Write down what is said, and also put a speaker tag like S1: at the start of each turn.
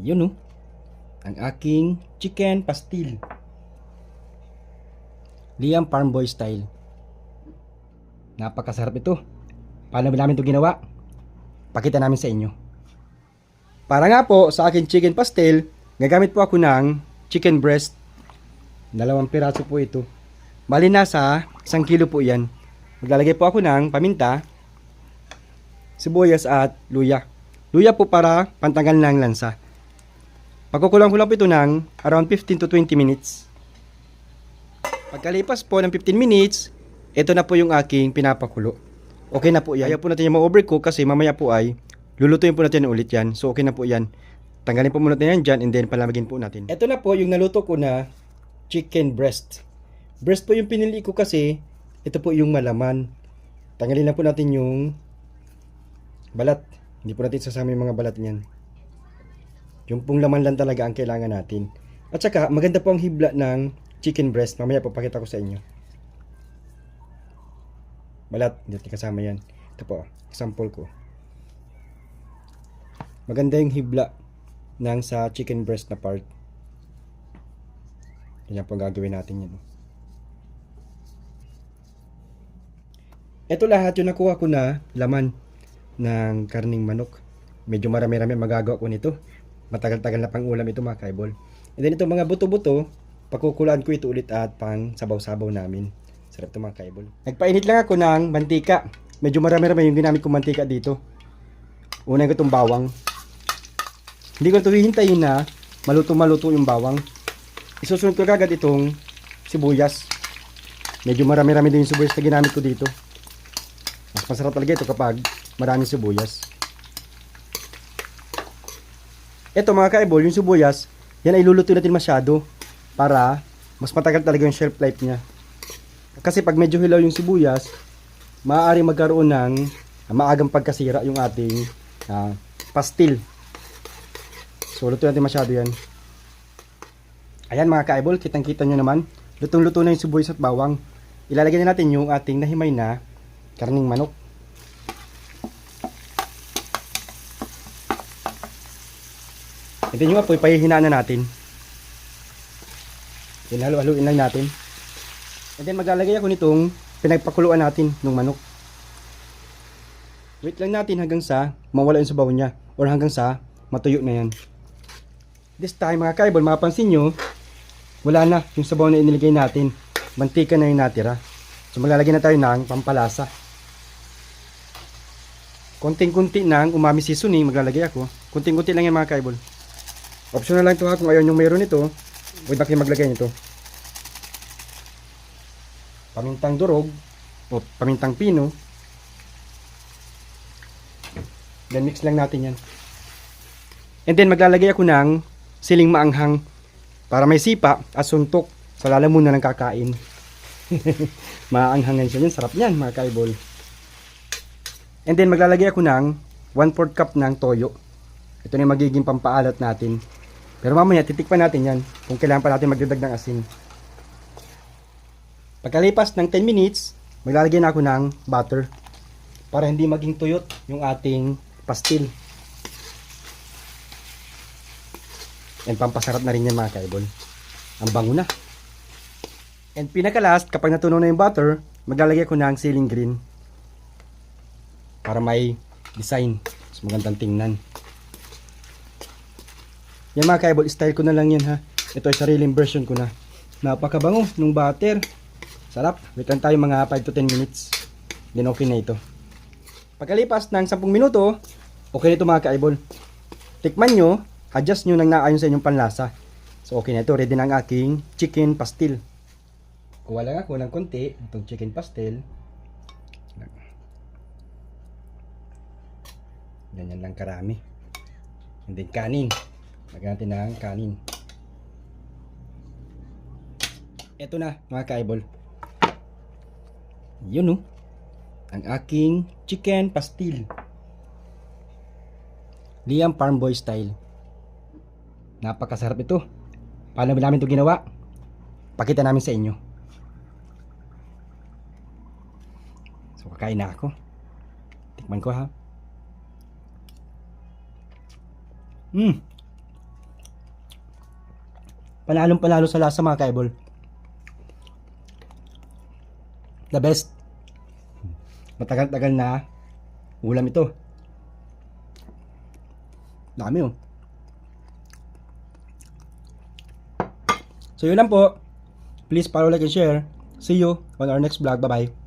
S1: Yun oh. Ang aking chicken pastil. Liam Farm Boy style. Napakasarap ito. Paano ba namin ito ginawa? Pakita namin sa inyo. Para nga po sa aking chicken pastel, gagamit po ako ng chicken breast. Dalawang piraso po ito. Bali nasa isang kilo po yan. Maglalagay po ako ng paminta, sibuyas at luya. Luya po para pantanggal ng lansa. Pagkukulang ko lang po ito ng around 15 to 20 minutes. Pagkalipas po ng 15 minutes, ito na po yung aking pinapakulo. Okay na po yan. Ayaw po natin yung ma-overcook kasi mamaya po ay lulutuin po natin ulit yan. So okay na po yan. Tanggalin po muna natin yan dyan and then palamagin po natin. Ito na po yung naluto ko na chicken breast. Breast po yung pinili ko kasi ito po yung malaman. Tanggalin na po natin yung balat. Hindi po natin sasama yung mga balat niyan. Yung pong laman lang talaga ang kailangan natin. At saka, maganda po ang hibla ng chicken breast. Mamaya po pakita ko sa inyo. Balat, hindi kasama yan. Ito po, example ko. Maganda yung hibla ng sa chicken breast na part. Yan po gagawin natin yan. Ito lahat yung nakuha ko na laman ng karning manok. Medyo marami-rami magagawa ko nito. Matagal-tagal na pang ulam ito mga kaibol. And then ito mga buto-buto, pakukulaan ko ito ulit at pang sabaw-sabaw namin. Sarap ito mga kaibol. Nagpainit lang ako ng mantika. Medyo marami-rami yung ginamit kong mantika dito. Unang ko itong bawang. Hindi ko ito hihintayin na maluto-maluto yung bawang. Isusunod ko kagad itong sibuyas. Medyo marami-rami din yung sibuyas na ginamit ko dito. Mas masarap talaga ito kapag maraming sibuyas. Ito mga kaibol, yung sibuyas, yan ay luluto natin masyado para mas matagal talaga yung shelf life niya. Kasi pag medyo hilaw yung sibuyas, maaari magkaroon ng maagang pagkasira yung ating ah, pastil. So, luto natin masyado yan. Ayan mga kaibol, kitang-kita nyo naman. Lutong-luto na yung sibuyas at bawang. Ilalagay na natin yung ating nahimay na karning manok. Ito yung apoy, pahihinaan na natin. Then halu-haluin lang natin. And then maglalagay ako nitong pinagpakuluan natin ng manok. Wait lang natin hanggang sa mawala yung sabaw niya or hanggang sa matuyo na yan. This time mga kaibol, mapapansin nyo, wala na yung sabaw na inilagay natin. Mantika na yung natira. So maglalagay na tayo ng pampalasa. Konting-kunti ng umami seasoning maglalagay ako. Kunting-kunti lang yan mga kaibol. Optional lang ito ha kung ayaw nyo mayroon ito. Huwag na kayo maglagay nito. Pamintang durog o pamintang pino. Then mix lang natin yan. And then maglalagay ako ng siling maanghang para may sipa at suntok sa lalamunan ng kakain. Maanghangan siya yan. Sarap yan mga kaibol. And then maglalagay ako ng 1/4 cup ng toyo. Ito na yung magiging pampaalat natin. Pero mamaya titikpan natin yan kung kailangan pa natin magdagdag ng asin. Pagkalipas ng 10 minutes, maglalagay na ako ng butter para hindi maging tuyot yung ating pastil. And pampasarap na rin yan mga kaibol. Ang bango na. And pinaka-last, kapag natunaw na yung butter, maglalagay ako ng ceiling green para may design. Mas magandang tingnan. Yan mga kaibol, style ko na lang yan ha. Ito ay sariling version ko na. Napakabango nung butter. Sarap. Wait lang tayo mga 5 to 10 minutes. Then okay na ito. Pagkalipas ng 10 minuto, okay na ito mga kaibol. Tikman nyo, adjust nyo nang naayon sa inyong panlasa. So okay na ito. Ready na ang aking chicken pastil. Kuha lang ako ng konti itong chicken pastil. Ganyan lang karami. And then kanin. Lagyan natin ng kanin. Ito na mga kaibol. Yun oh. Ang aking chicken pastil. Liam Farm Boy style. Napakasarap ito. Paano namin ito ginawa? Pakita namin sa inyo. So kakain na ako. Tikman ko ha. Hmm. Panalong panalo sa lasa mga kaibol. The best. Matagal-tagal na ulam ito. Dami oh. So yun lang po. Please follow, like, and share. See you on our next vlog. Bye-bye.